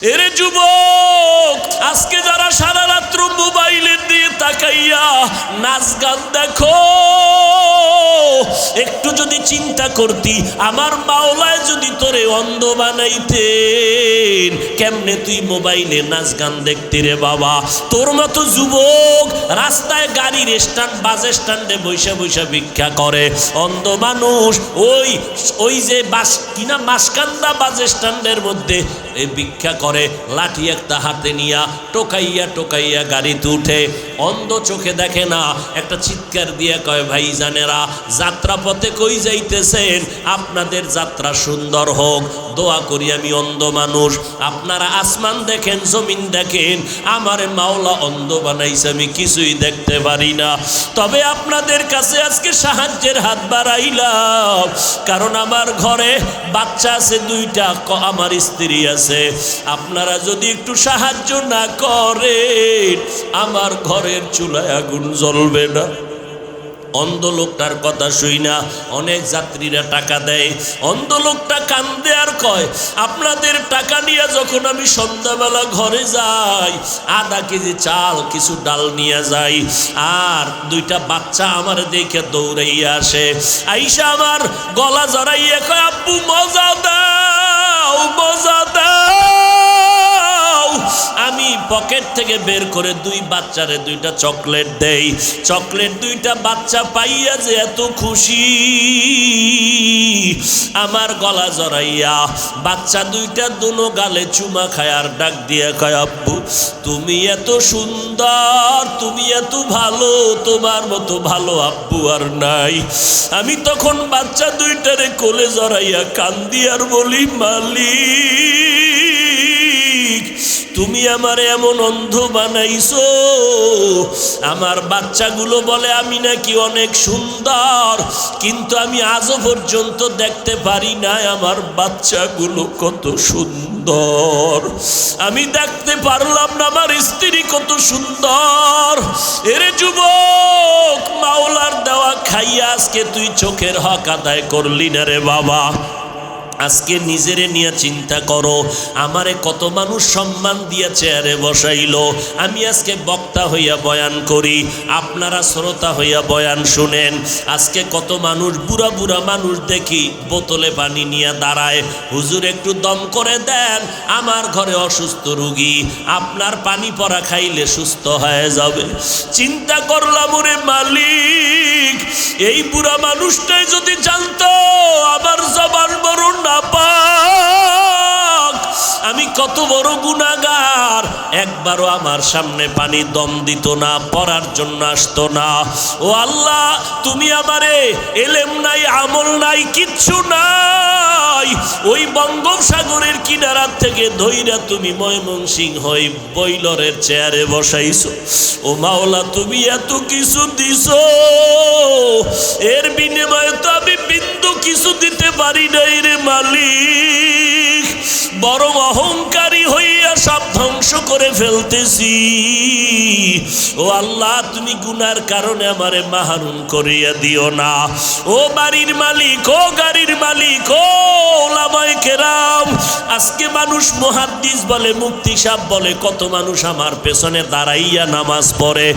এরে যুবক, আজকে যারা সারা রাত্র মোবাইলের দিয়ে তাকাইয়া নাচ গান দেখো, একটু যদি চিন্তা করতি, আমার মাওলায় যদি তোরে অন্ধ বানাইতেন, কেমনে তুই মোবাইলে নাচ গান দেখতে রে বাবা? তোর মতো যুবক রাস্তায় গাড়ির স্ট্যান্ড বাস স্ট্যান্ডে বৈশা বৈশা ভিক্ষা করে। অন্ধ মানুষ, ওই ওই যে বাস কিনা মাসকান্দা বাস স্ট্যান্ডের মধ্যে ভিক্ষা করে লাঠি একটা হাতে নিয়া টোকাইয়া টোকাইয়া গাড়িতে উঠে অন্ধ চোখে দেখে না, একটা চিৎকার দিয়ে কয়, ভাই জানেরা যাত্রা পথে কই যাইতেছেন? আপনাদের যাত্রা সুন্দর হোক, দোয়া করি আমি অন্ধ মানুষ। আপনারা আসমান দেখেন, জমিন দেখেন, আমার মাওলা অন্ধ বানাইছে, আমি কিছুই দেখতে পারি না। তবে আপনাদের কাছে আজকে সাহায্যের হাত বাড়াইলাম, কারণ আমার ঘরে বাচ্চা আছে, দুইটা আমার স্ত্রী আছে। আপনারা যদি একটু সাহায্য না করেন আমার ঘরের চুলায় আগুন জ্বলবে না। অন্ধ লোকটার কথা শুই না। অনেক যাত্রীরা টাকা দেয়। অন্ধ লোকটা কান্দে আর কয়, আপনাদের টাকা নিয়ে যখন আমি সন্ধ্যাবেলা ঘরে যাই, আধা কেজি চাল, কিছু ডাল নিয়ে যাই, আর দুইটা বাচ্চা আমার দেখে দৌড়াইয়া আসে। আইসা আমার গলা জড়াইয়া কয়, আব্বু, মজা দাও মজা দাও। আমি পকেট থেকে বের করে দুই বাচ্চারে দুইটা চকলেট দেই। চকলেট দুইটা বাচ্চা পাইয়া যে এত খুশি। আমার গলা জড়াইয়া বাচ্চা দুইটা দুনো গালে চুমা খায় আর ডাক দিয়া কয়, আব্বু, তুমি এত সুন্দর, তুমি এত ভালো, তোমার মতো ভালো আব্বু আর নাই। আমি তখন বাচ্চা দুইটারে কোলে জড়াইয়া কান্দি আর বলি, মালিক তুমি আমার এমন অন্ধ বানাইছো? আমার বাচ্চাগুলো বলে, আমি নাকি অনেক সুন্দর, কিন্তু আমি আজও পর্যন্ত দেখতে পারি না আমার বাচ্চাগুলো কত সুন্দর। আমি দেখতে পারলাম না আমার স্ত্রী কত সুন্দর। এরে যুবক, মাওলার দেওয়া খাইয়া আজকে তুই চোখের হক আদায় করলি না রে বাবা। আজকে নিজেরে নিয়ে চিন্তা করো। আমারে কত মানুষ সম্মান দিয়ে চেয়ারে বসাইল। আমি আজকে বক্তা হইয়া বয়ান করি, আপনারা শ্রোতা হইয়া বয়ান শুনেন। আজকে কত মানুষ, বুড়া বুড়া মানুষ দেখি বোতলে পানি নিয়ে দাঁড়ায়। হুজুর একটু দম করে দেন, আমার ঘরে অসুস্থ রুগী, আপনার পানি পরা খাইলে সুস্থ হয়ে যাবে। চিন্তা করলাম, ওরে মালিক, এই বুড়া মানুষটাই যদি জানতো, আমার জবান বড় পাক। আমি কত বড় গুণাগার। একবারও আমার সামনে পানি দম দিত না, পড়ার জন্য আসতো না। ও আল্লাহ, তুমি আমারে এলেম নাই, আমল নাই, কিচ্ছু নাই। ওই বঙ্গোপসাগরের কিনারার থেকে ধৈরা তুমি ময়মনসিং হই বৈলরের চেয়ারে বসাইছো। ও মাওলা, তুমি এত কিছু দিছো। এর বিনিময়ে তো আমি বিন্দু কিছু দিতে পারি নাই রে মালিক, বরং অহংকারী হইয়া সব ধ্বংস করে ফেলতেছি। ও আল্লাহ, তুমি গুনার কারণে আমারে মাহারুন করিয়া দিও না। ও বাড়ির মালিক, ও গাড়ির মালিক, ও ওলামায়ে কেরাম, আজকে মানুষ মহাদ্দিস বলে মুক্তি বলে, কত মানুষ আমার পেছনে দাঁড়াইয়া নামাজ পড়ে।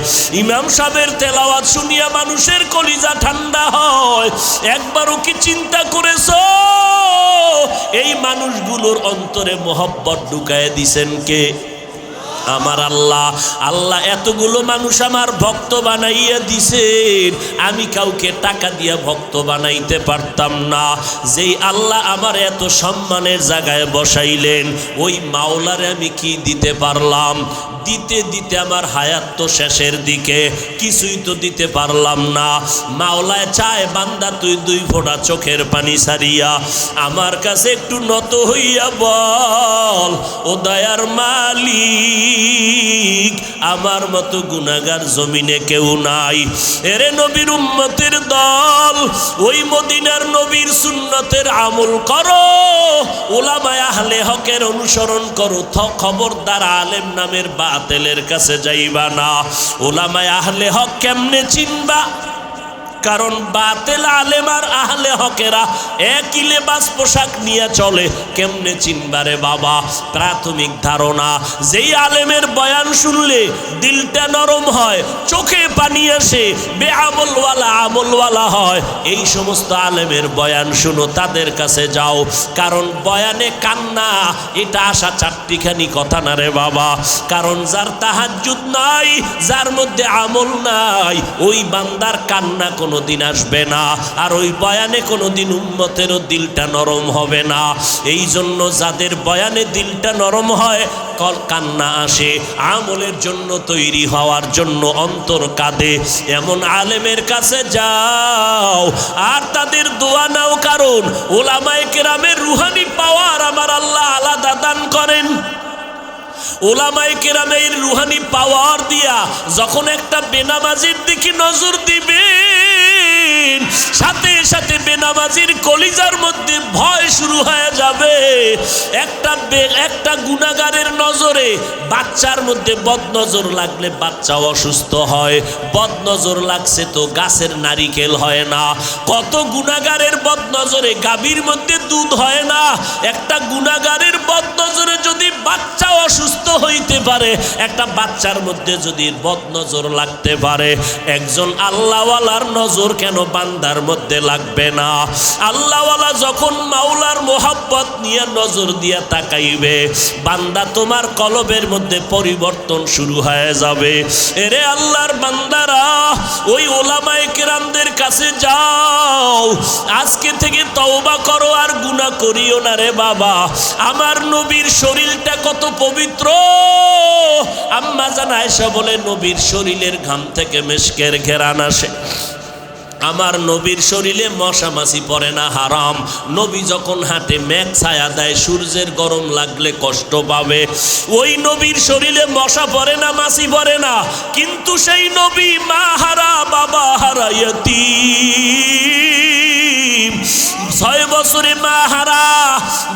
ইমাম সাহেবের তেলাওয়াত শুনিয়া মানুষের কলিজা ঠান্ডা হয়। একবারও কি চিন্তা করেছ? এই মানুষগুলোর অন্তরে মোহব্বত ঢুকায় দিছেন কে? আমার আল্লাহ। আল্লাহ এতগুলো মানুষ আমার ভক্ত বানাইয়া দিছেন। আমি কাউকে টাকা দিয়া ভক্ত বানাইতে পারতাম না। যেই আল্লাহ আমার এত সম্মানের জায়গায় বসাইলেন, ওই মাওলারে আমি কি দিতে পারলাম? দিতে দিতে আমার হায়াত তো শেষের দিকে, কিছুই তো দিতে পারলাম না। মাওলায় চায়, বান্দা, তুই দুই ফোঁটা চোখের পানি সারিয়া, আমার কাছে একটু নত হইয়া বল, ও দয়ার মালিক, আমার মতো গুনাগার জমিনে কেউ নাই। এরে নবীর উম্মতের দল, ওই মদিনার নবীর সুন্নতের আমল করো। ওলামায় আহলে হকের অনুসরণ করো খবরদার আলেম নামের বাতেলের কাছে যাইবা না। ওলামায় আহলে হক কেমনে চিনবা? কারণ বাতেল আলেম আর আহলে হকেরা একই লেবাস পোশাক নিয়ে চলে। কেমনে চিনবারে বাবা? প্রাথমিক ধারণা, যেই আলেমের বয়ান শুনলে দিলটা নরম হয়, চোখে পানি আসে, বেআমলওয়ালা আমলওয়ালা হয়। এই সমস্ত আলেমের বয়ান শুনো, তাদের কাছে যাও। কারণ বয়ানে কান্না, এটা আসা চারটিখানি কথা না রে বাবা। কারণ যার তাহাজ্জুদ নাই, যার মধ্যে আমল নাই, ওই বান্দার কান্না কোনো দিন আসবে না। আর ওই বয়ানে কোনো দিন উম্মতেরও দিলটা নরম হবে না। এই জন্য যাদের বয়ানে দিলটা নরম হয়, কল কান্না আসে। আমলের জন্য তৈরি হওয়ার জন্য অন্তর কাঁদে। এমন আলেমের কাছে যাও। আর তাদের দোয়া নাও, কারণ ওলামায় কেরামের রুহানি পাওয়ার আমার আল্লাহ আলাদা দান করেন। ওলামাই কেরামের রুহানি পাওয়ার দিয়া যখন একটা বেনামাজির দিকে নজর দিবেন সাথে সাথে বেনামাজির কলিজার মধ্যে ভয় শুরু হয়ে যাবে। একটা একটা গুণাগারের নজরে বাচ্চার মধ্যে বদনজর লাগলে বাচ্চা অসুস্থ হয়। বদনজর লাগছে তো গাছের নারিকেল হয় না। কত গুণাগারের বদনজরে গাভীর মধ্যে দুধ হয় না। একটা গুণাগারের বদনজরে যদি বাচ্চা অসুস্থ হইতে পারে, একটা বাচ্চার মধ্যে যদি বদনজর লাগতে পারে, একজন আল্লাহওয়ালার নজর কেন বান্দার মধ্যে লাগবে না। আল্লাহওয়ালা যখন মাওলার মোহাব্বত নিয়ে নজর দিয়ে তাকাইবে, বান্দা তোমার কলবের মধ্যে পরিবর্তন শুরু হয়ে যাবে। এরে আল্লাহর বান্দারা, ওই ওলামায়ে কেরামদের কাছে যাও। আজকে থেকে তওবা করো আর গুনাহ করিও না রে বাবা। আমার নবীর শরীরটা কত পবিত্র। আম্মা জান আয়েশা বলে, নবীর শরীরের ঘাম থেকে মেশকের ঘেরান আসে। আমার নবীর শরীরে মশা মাছি পড়ে না, হারাম। নবী যখন হাঁটে, মেঘ ছায়া দেয়, সূর্যের গরম লাগলে কষ্ট পাবে। ওই নবীর শরীরে মশা পড়ে না, মাছি পড়ে না, কিন্তু সেই নবী, মা হারা, বাবা হারাইয়াতি ছয় বছরে মা হারা।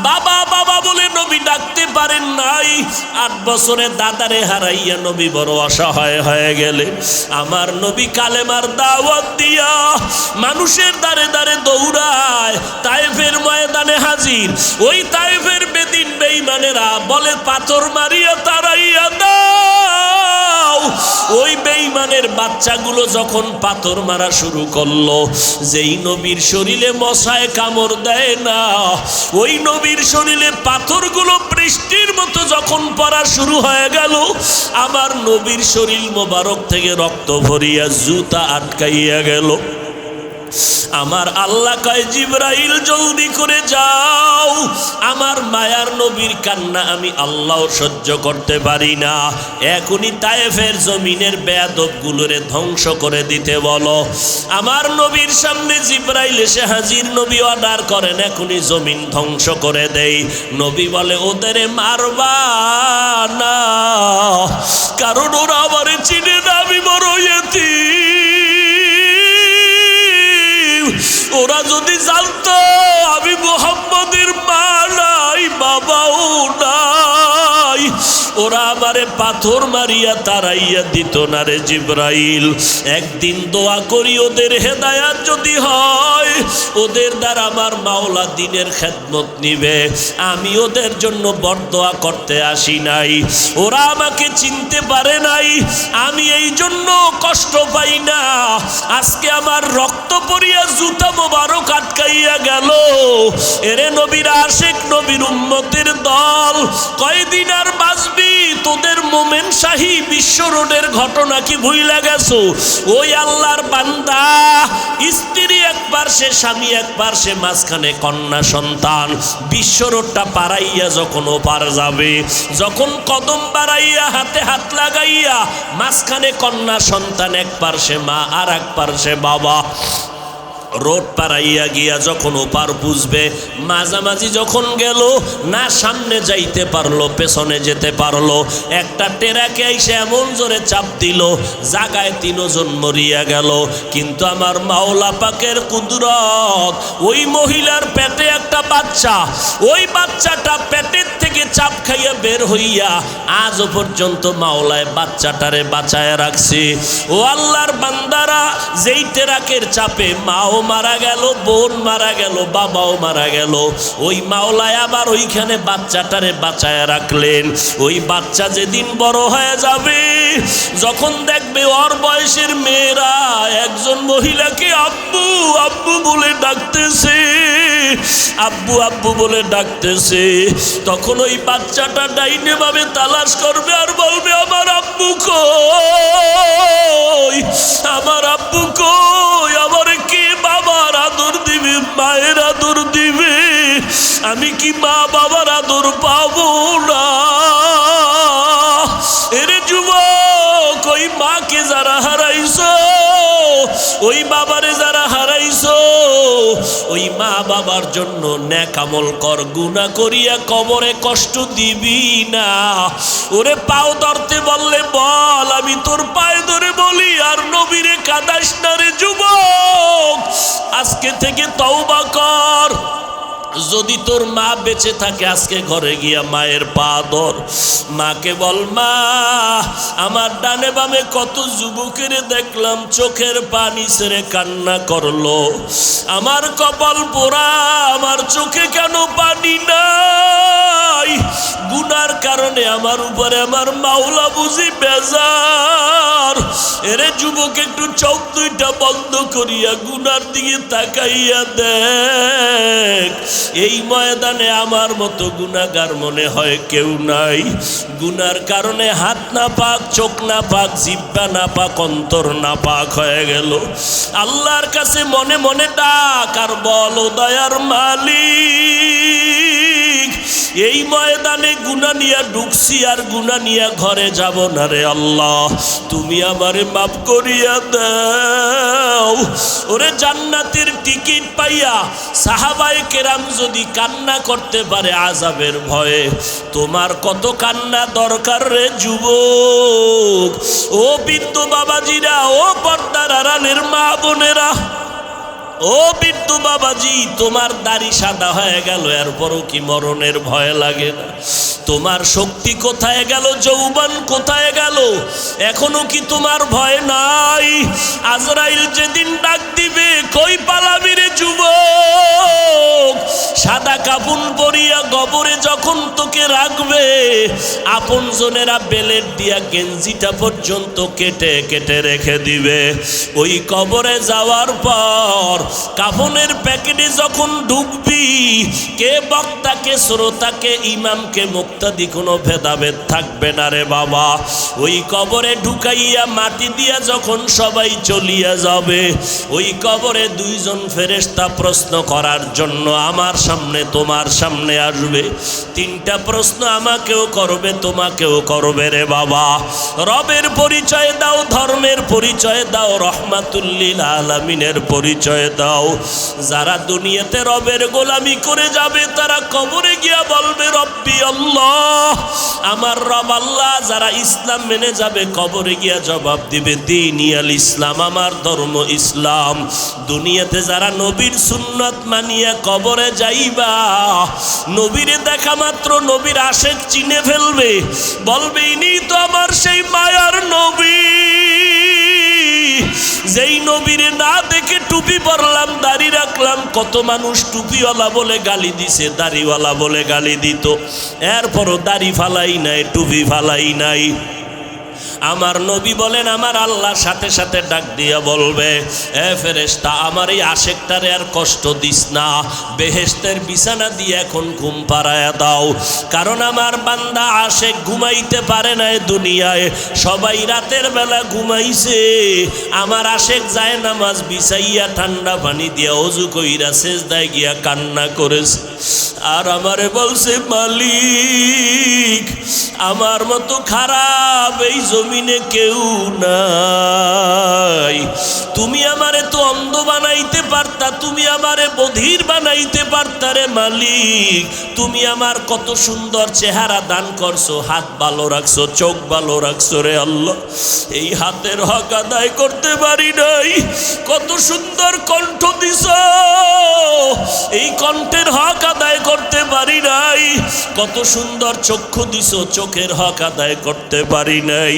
বাবা বাবা বলে নবী ডাকতে পারেন নাই। আট বছরে দাদারে হারাইয়া নবী বড় অসহায় হয়ে গেলে আমার নবী কালেমার দাওয়াত দিয়া মানুষের দ্বারে দ্বারে দৌড়ায়, তাইফের ময়দানে হাজির। ওই তাইফের বেদিন বেইমানেরা বলে, পাথর মারিয়া তারাইয়া দাও। ওই বেইমানের বাচ্চাগুলো যখন পাথর মারা শুরু করল, যেই নবীর শরীরে মশায় কামড় দেয় না। ওই নবীর শরীরে পাথরগুলো বৃষ্টির মতো যখন পড়া শুরু হয়ে গেল, আমার নবীর শরীর মোবারক থেকে রক্ত ভরিয়া জুতা আটকাইয়া গেল। আমার আল্লাহ কয়, জিব্রাইল, জলদি করে যাও। আমার মায়ার নবীর কান্না আমি আল্লাহ সহ্য করতে পারি না। এখনই তায়েফের জমিনের বেয়াদবগুলোরে ধ্বংস করে দিতে বলো। আমার নবীর সামনে জিব্রাইল এসে হাজির, নবী অর্ডার করেন, এখনই জমিন ধ্বংস করে দেই। নবী বলে, ওদের মারবা না, কারণ ওরা আমার চিনে না, আমি বড় ইয়েতিম। ওরা যদি জানতো আমি মোহাম্মদের মা নাই, বাবাও নাই। ওরা আমারে পাথর মারিয়া তারাইয়া দিত না রে জিব্রাইল। একদিন দোয়া করি ওদের হেদায়াত যদি হয়, ওদের দ্বারা আমার মাওলা দিনের খেদমত নিবে। আমি ওদের জন্য বরদোয়া করতে আসি নাই। ওরা আমাকে চিনতে পারে নাই। আমি এই জন্য কষ্ট পাই না। আজকে আমার রক্ত পড়িয়া জুতা মোবারক আটকাইয়া গেল। এরে নবীর আশেক নবীর উম্মতের দল, কয়দিন আর বাঁচবি? তোদের মোমেন শাহী বিশ্ব রোডের ঘটনা কি ভুইলা গেছো? ওই আল্লাহর বান্দা, স্ত্রী একবার সে, স্বামী একবার সে মাঝখানে কন্যা সন্তান, বিশ্ব রোডটা পারাইয়া যখন ওপার যাবে, যখন কদম বাড়াইয়া হাতে হাত লাগাইয়া মাঝখানে কন্যা সন্তান এক পার্শ্বে মা আর এক পার্শ্বে বাবা রোড পাড়াইয়া গিয়া যখন ওপার বুঝবে মাঝামাঝি যখন গেল, না সামনে যাইতে পারল, পেছনে যেতে পারল। একটা টেরাকে এসে এমন জোরে চাপ দিল, জাগায় তিনজন মরিয়া গেল। কিন্তু আমার মাওলা পাকের কুদরত, ওই মহিলার পেটে একটা বাচ্চা, ওই বাচ্চাটা পেটের থেকে চাপ খাইয়া বের হইয়া আজও পর্যন্ত মাওলায় বাচ্চাটারে বাঁচায় রাখছে। ও আল্লাহর বান্দারা, যেই টেরাকের চাপে মাও মারা গেল, বোন মারা গেল, বাবাও মারা গেল। ওই মাওলায় আবার ওইখানে বাচ্চাটারে বাঁচায় রাখলেন। ওই বাচ্চা যেদিন বড় হয়ে যাবে, যখন দেখবে ওর বয়সের মেয়েরা একজন মহিলাকে আব্বু আব্বু বলে ডাকতেছে। আব্বু আব্বু বলে ডাকতেছে। তখন ওই বাচ্চাটা ডাইনে ভাবে তালাশ করবে আর বলবে, আমার আব্বু কই? আমার আব্বু কই? আমার কি বাবার আদর দিবে? মায়ের আদর দিবে? আমি কি মা বাবার আদর পাবো না? এরে যুবক, ওই মাকে যারা হারাইছো ওই বাবারে যারা হারাইছো, ওই মা বাবার জন্য ন্যাকামল কর গুণা করিয়া কবরে কষ্ট দিবি না। ওরে পাও ধরতে বললে বল, আমি তোর পায়ে ধরে বলি, আর নবীরে কাদাস না রে যুবক। আজকে থেকে তওবা কর। যদি তোর মা বেঁচে থাকে, আজকে ঘরে গিয়া মায়ের পা ধর। মাকে বল, মা, আমার ডানে বামে কত যুবকের দেখলাম, চোখের পানি ছেড়ে কান্না করল। আমার কপাল পোড়া, আমার চোখে কেন পানি নাই? গুনার কারণে আমার উপরে আমার মাওলা বুঝি বেজার। এরে যুবক, একটু চোখ দুইটা বন্ধ করিয়া গুনার দিকে তাকাইয়া দেখ। এই ময়দানে আমার মতো গুণাগার মনে হয় কেউ নাই। গুনার কারণে হাত না পাক চোখ না পাক জিব্বা না পাক অন্তর না পাক হয়ে গেল। আল্লাহর কাছে মনে মনে ডাক, আর বল দয়ার মালিক। এই ময়দানে গুনা নিয়া ঢুকছি আর গুনা নিয়া ঘরে যাব না রে আল্লাহ। তুমি আমারে মাফ করিয়া দাও। ওরে জান্নাতের টিকিট পাইয়া সাহাবাই কেরাম যদি কান্না করতে পারে আজাবের ভয়ে, তোমার কত কান্না দরকার রে যুবক? ও বৃদ্ধ বাবাজিরা, ও পর্দার আড়ালের মা বোনেরা ও বিট্টু বাবাজি তোমার দাড়ি সাদা হয়ে গেল এরপরও কি মরণের ভয় লাগে না? তোমার শক্তি কোথায় গেল? যৌবন কোথায় গেল? এখনও কি তোমার ভয় নাই? আজরাইল যেদিন ডাক দিবে, কই পালাবি রে সাদা কাপুন পরিয়া গবরে যখন তোকে রাখবে, আপন জনেরা বেলেট দিয়া গেঞ্জিটা পর্যন্ত কেটে কেটে রেখে দিবে। ওই কবরে যাওয়ার পর কাফনের প্যাকেটে যখন ঢুকবি, কে বক্তাকে, শ্রোতাকে, ইমামকে মুক্তাদি কোনো ভেদাভেদ থাকবে না রে বাবা। ওই কবরে ঢুকাইয়া মাটি দিয়া যখন সবাই চলিয়া যাবে, ওই কবরে দুইজন ফেরেস্তা প্রশ্ন করার জন্য আমার সামনে, তোমার সামনে আসবে। তিনটা প্রশ্ন আমাকেও করবে, তোমাকেও করবে রে বাবা। রবের পরিচয় দাও, ধর্মের পরিচয় দাও, রহমাতুল্লিল আলমিনের পরিচয় দাও। যারা দুনিয়াতে রবের গোলামি করে যাবে, তারা কবরে গিয়া বলবে, রব্বি আল্লাহ আমার রব আল্লাহ যারা ইসলাম মেনে যাবে কবরে গিয়া জবাব দিবে, দিন ইয়াল ইসলাম, আমার ধর্ম ইসলাম। দুনিয়াতে যারা নবীর সুন্নত মানিয়া কবরে যাইবা, নবীরে দেখা মাত্র নবীর আশেক চিনে ফেলবে। বলবে ইনি তো আমার সেই মায়ার নবী। যেই নবীরে না দেখে টুপি পরলাম, দাড়ি রাখলাম, কত মানুষ টুপিওয়ালা বলে গালি দিছে, দাড়িওয়ালা বলে গালি দিত। এরপরও দাড়ি ফালাই নাই, টুপি ফালাই নাই। আমার নবী বলেন, আমার আল্লাহর সাথে সাথে ডাক দিয়া বলবে, এ ফেরেস্তা আমার এই আশেকটারে আর কষ্ট দিস না। বেহেস্তের বিছানা দিয়ে এখন ঘুম পাড়ায় দাও। কারণ আমার বান্দা আশেক ঘুমাইতে পারে না দুনিয়ায়। সবাই রাতের বেলা ঘুমাইছে। আমার আশেক যায় নামাজ বিছাইয়া ঠান্ডা পানি দিয়া অজু কইরা শেষ দায় গিয়া কান্না করেছে। আর আমারে বলছে, মালিক, আমার মতো খারাপ এই জমিনে কেউ নাই। তুমি আমারে তো অন্ধ বানাইতে পারতা, তুমি আমারে বধির বানাইতে পারতা রে মালিক। তুমি আমার কত সুন্দর চেহারা দান করছ, হাত ভালো রাখছো, চোখ ভালো রাখছো রে আল্লাহ। এই হাতের হক আদায় করতে পারি নাই। কত সুন্দর কণ্ঠ দিস এই কণ্ঠের হক আদায় করতে পারি নাই। কত সুন্দর চক্ষু দিস চোখের হক আদায় করতে পারি নাই।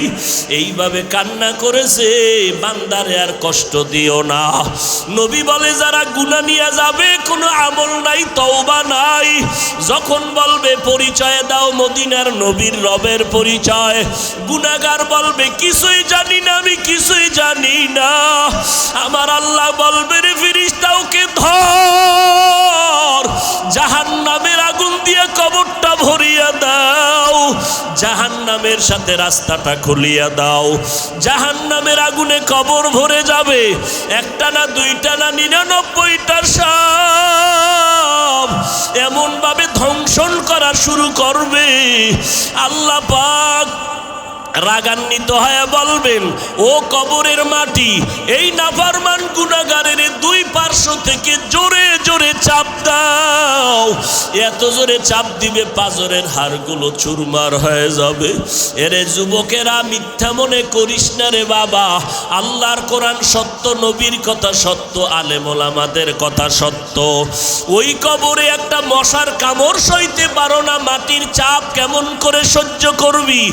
এইভাবে কান্না করেছে, বান্দারে আর কষ্ট দিও না। নবী বলে, যারা গুণা নিয়ে যাবে, কোনো আমল নাই, তওবা নাই। যখন বলবে, পরিচয় দাও মদিনার নবীর রবের পরিচয়। গুনাগার বলবে, কিছুই জানি না, আমি কিছুই জানি না। আমার আল্লাহ বলবে রে ফিরিস ফিরিস্তাওকে ধর জাহান নামের আগুন দিয়ে কবরটা ভরিয়া দাও। জাহান নামের সাথে রাস্তাটা খুলিয়া দাও। জাহান নামের আগুনে কবর ভরে যাবে। একটা না দুইটা না নিরানব্বইটার সব এমন ভাবে ধ্বংসন করা শুরু করবে। আল্লাহ পাক রাগান্বিত হয়ে বলবেন, ও কবরের মাটি, এই নাফারমান গুনাগারের দুই পার্শ্ব থেকে জোরে জোরে চাপ দাও। এত জোরে চাপ দিবে পাজরের হাড়গুলো চুরমার হয়ে যাবে। এরে যুবকেরা, মিথ্যা মনে করিস না রে বাবা। আল্লাহর কোরআন সত্য, নবীর কথা সত্য আলেমল আমাদের কথা সত্য। ওই কবরে একটা মশার কামড় সইতে পারো না, মাটির চাপ কেমন করে সহ্য করবি?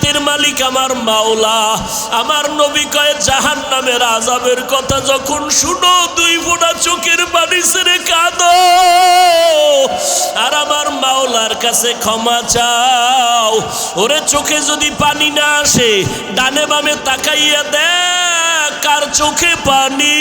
হেদায়াতের মালিক আমার মাওলা। আমার নবী কয়ে জাহান নামের আজাবের কথা যখন শুনো, দুই ফোঁটা চোখের পানি ছেড়ে কাঁদো। আর আমার মাওলার কাছে ক্ষমা চাও। ওরে, চোখে যদি পানি না আসে, ডানে বামে তাকাইয়া দেখ, কার চোখে পানি।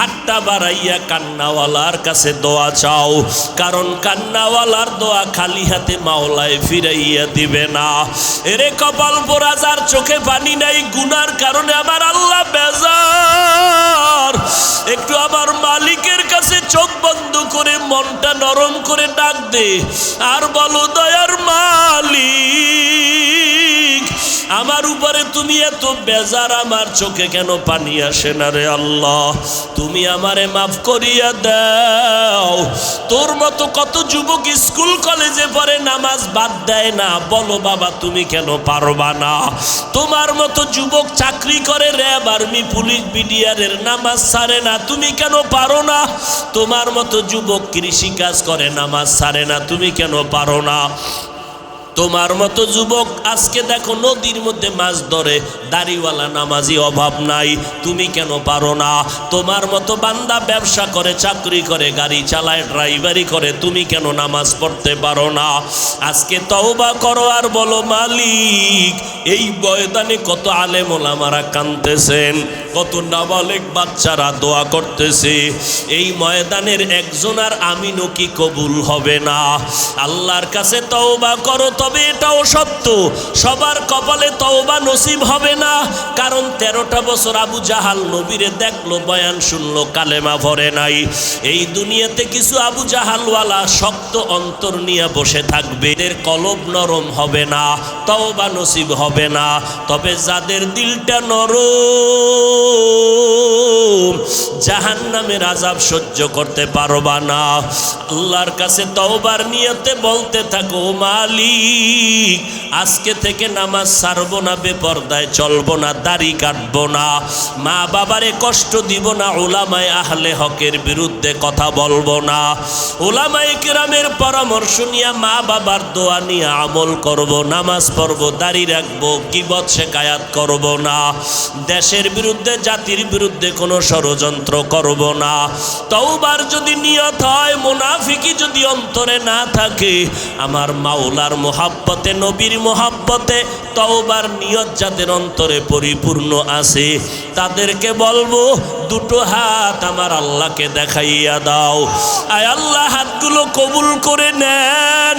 হাতটা বাড়াইয়া কান্নাওয়ালার কাছে দোয়া চাও, কারণ কান্নাওয়ালার দোয়া খালি হাতে মাওলায় ফিরাইয়া দিবে না। এরে কপাল পোরাজার চোখে পানি নাই, গুনার কারণে আমার আল্লাহ বেজার। একটু আমার মালিকের কাছে চোখ বন্ধ করে, মনটা নরম করে ডাক দে, আর বলো, দয়ার মালিক আমার উপরে তুমি এত বেজার, আমার চোখে কেন পানি আসে না রে আল্লাহ? তুমি আমারে মাফ করিয়া দাও। তোর মতো কত যুবক স্কুল কলেজে পড়ে নামাজ বাদ দেয় না, বলো বাবা তুমি কেন পারবা না? তোমার মতো যুবক চাকরি করে, র্যাব, আর্মি, পুলিশ, বিডিআরের নামাজ ছাড়ে না, তুমি কেন পারো না? তোমার মতো যুবক কৃষি কাজ করে, নামাজ ছাড়ে না, তুমি কেন পারো না? তোমার মতো যুবক আজকে দেখো নদীর মধ্যে মাছ ধরে, দাড়িওয়ালা নামাজি অভাব নাই, তুমি কেন পারো না? তোমার মতো বান্দা ব্যবসা করে, চাকরি করে, গাড়ি চালায়, ড্রাইভারি করে, তুমি কেন নামাজ পড়তে পারো না? আজকে তওবা করো আর বলো, মালিক, এই বয়দানে কত আলেম ওলামারা কানতেছেন কত নাবালেক বাচ্চারা দোয়া করতেছে। এই ময়দানের একজন আর আমিনও কি কবুল হবে না? আল্লাহর কাছে তওবা করো তবে এটাও সত্য। সবার কপালে তওবা নসিব হবে না। কারণ তেরোটা বছর আবু জাহাল নবীরে দেখল, বয়ান শুনলো, কালেমা ভরে নাই। এই দুনিয়াতে কিছু আবু জাহালওয়ালা শক্ত অন্তর নিয়ে বসে থাকবে। এদের কলব নরম হবে না, তওবা নসিব হবে না। তবে যাদের দিলটা নরম জাহান নামের আজাব সহ্য করতে পারবা না। আল্লাহর কাছে তওবার নিয়তে বলতে থাকো মালিক আজকে থেকে নামাজ ছাড়বো না, বেপর্দায় চলবো না, দাড়ি কাটবো না। মা বাবারে কষ্ট দিব না ওলামায় আহলে হকের বিরুদ্ধে কথা বলব না। ওলামায় কেরামের পরামর্শ নিয়ে মা বাবার দোয়া নিয়ে আমল করব, নামাজ পড়ব, দাড়ি রাখব কিবত শেখায়াত করব না। দেশের বিরুদ্ধে, জাতির বিরুদ্ধে কোনো ষড়যন্ত্র করব না। তওবার যদি নিয়ত হয়, মুনাফিকি যদি অন্তরে না থাকে, আমার মাওলার মোহাব্বতে, নবীর মোহাব্বতে তওবার নিয়ত যাদের অন্তরে পরিপূর্ণ আছে, তাদেরকে বলব, দুটো হাত আমার আল্লাহকে দেখাইয়া দাও। আয় আল্লাহ, হাতগুলো কবুল করে নেন।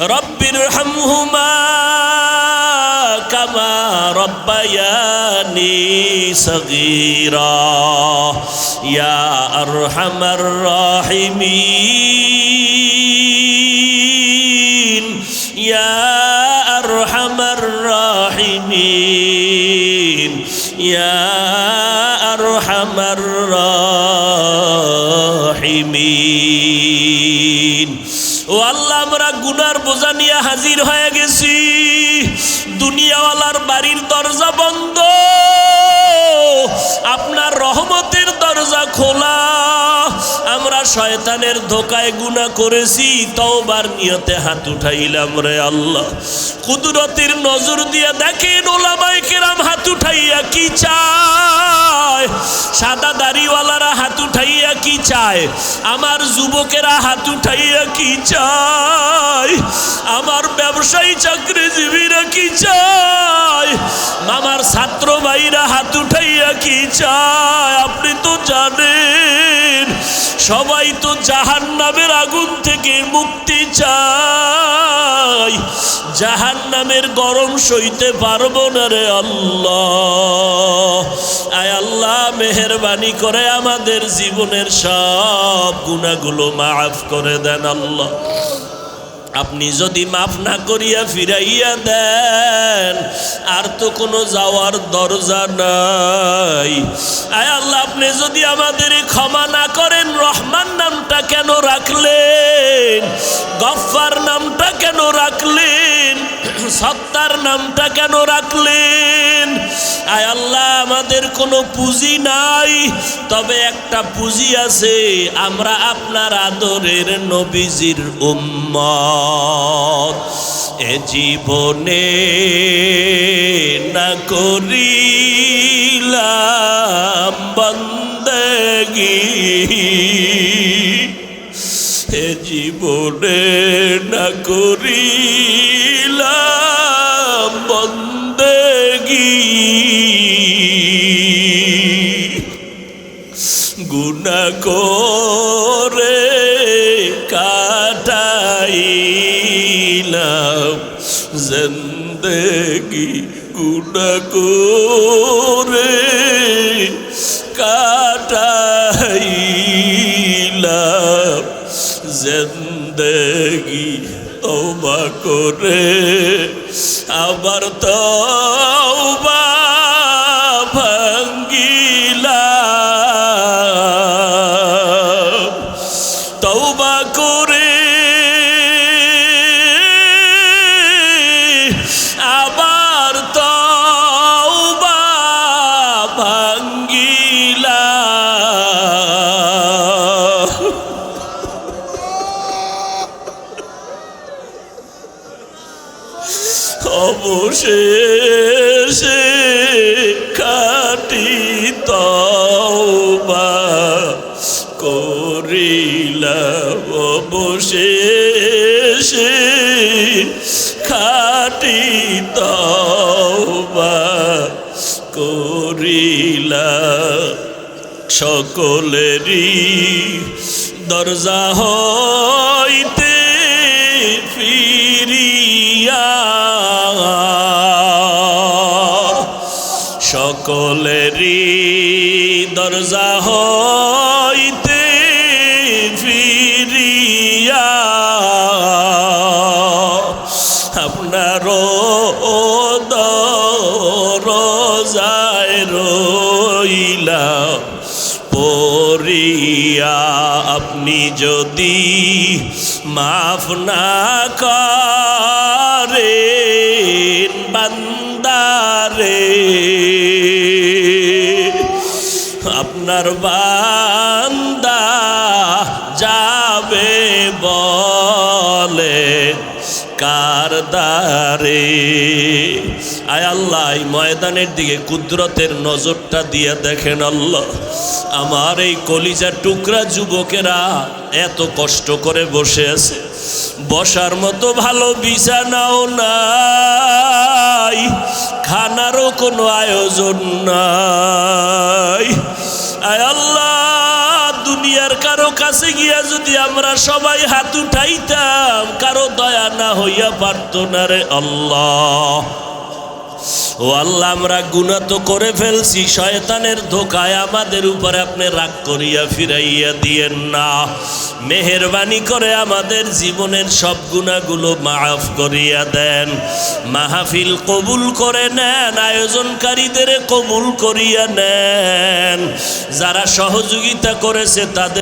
রব্বির হামহুমা কামা রব্বায়ানি সগীরা। ইয়া আরহামার রাহিমিন। ইয়া আরহামার রাহিমিন। ইয়া আরহামার রাহিমিন। ও আল্লাহ, আমরা গুনার বোঝা নিয়ে হাজির হয়ে গেছি। দুনিয়াওয়ালার বাড়ির দরজা বন্ধ। আপনার রহমতের দরজা খোলা। আমরা শয়তানের ধোকায় গুণা করেছি, তওবার নিয়তে হাত উঠাইলাম রে আল্লাহ। কুদরতের নজর দিয়ে দেখেন ওলামায় কেরাম হাত উঠাইয়া কি চায়? সাদা দাড়িওয়ালারা হাত উঠাইয়া কি চায়? আমার যুবকেরা হাত উঠাইয়া কি চায়? আমার ব্যবসায়ী চাকরিজীবীরা কি চায়? মামার ছাত্র ভাইরা হাত উঠাইয়া কি চায়? আপনি তো জানেন। সবাই তো জাহান নামের আগুন থেকে মুক্তি চাই। জাহান নামের গরম সইতে পারব না রে আল্লাহ। আয় আল্লাহ, মেহরবানি করে আমাদের জীবনের সব গুণাগুলো মাফ করে দেন আল্লাহ। আপনি যদি মাফ না করিয়া ফিরাইয়া দেন, আর তো কোনো যাওয়ার দরজা নাই। আয় আল্লাহ, আপনি যদি আমাদের ক্ষমা না করেন, রহমান নামটা কেন রাখলেন? গফার নামটা কেন রাখলেন? সত্তার নামটা কেন রাখলেন? আয় আল্লাহ, আমাদের কোনো পুঁজি নাই। তবে একটা পুঁজি আছে, আমরা আপনার আদরের নবীজির উম্মত। এ জীবনে না করিলাম বন্দগি। হে জীবনে না করিলাম গুনা করে কাটাইলাম জিন্দগি। গুনা করে কাটাইলাম জিন্দগি। তওবা করে আবার তওবা সকলেরই দরজা হইতে ফিরিয়া। সকলেরই দরজা হইতে আপনি যদি মাফ না করেন বান্দারে আপনার বান্দা যাবে বলে কার দ্বারে আয় আল্লাহ, এই ময়দানের দিকে কুদরতের নজরটা দিয়ে দেখেন আল্লাহ। আমার এই কলিজার টুকরা যুবকেরা এত কষ্ট করে বসে আছে। বসার মতো ভালো বিছানাও নাই, খানারও কোনো আয়োজন নাই। আয় আল্লাহ, দুনিয়ার কারও কাছে গিয়া যদি আমরা সবাই হাত উঠাইতাম, কারও দয়া না হইয়া পারত না রে আল্লাহ। ও আল্লাহ, আমরা গুণা তো করে ফেলছি, শয়তানের ধোকায় আমাদের উপরে আপনি রাগ করিয়া ফিরাইয়া দিয়েন না। মেহরবানি করে আমাদের জীবনের সব গুণাগুলো মাফ করিয়া দেন। মাহফিল কবুল করে নেন, আয়োজনকারীদের কবুল করিয়া নেন। যারা সহযোগিতা করেছে তাদের